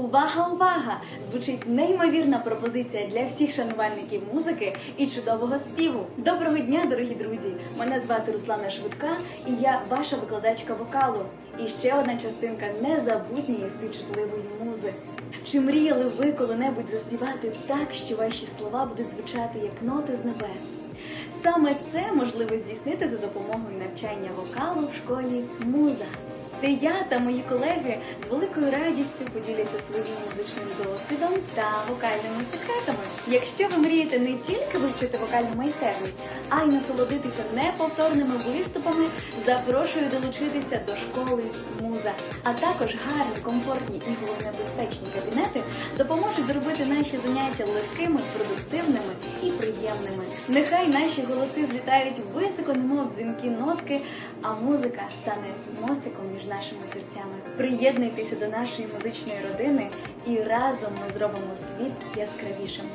Увага, увага! Звучить неймовірна пропозиція для всіх шанувальників музики і чудового співу. Доброго дня, дорогі друзі! Мене звати Руслана Швидка, і я ваша викладачка вокалу. І ще одна частинка незабутньої співчутливої музи. Чи мріяли ви коли-небудь заспівати так, що ваші слова будуть звучати як ноти з небес? Саме це можливо здійснити за допомогою навчання вокалу в школі Муза. Де я та мої колеги з великою радістю поділяться своїм музичним досвідом та вокальними секретами. Якщо ви мрієте не тільки вивчити вокальну майстерність, а й насолодитися неповторними виступами, запрошую долучитися до школи Муза. А також гарні, комфортні і головне безпечні кабінети допоможуть зробити наші заняття легкими, продуктивними і приємними. Нехай наші голоси злітають високо, немов дзвінки нотки, а музика стане мостиком між нашими серцями. Приєднуйтеся до нашої музичної родини і разом ми зробимо світ яскравішим.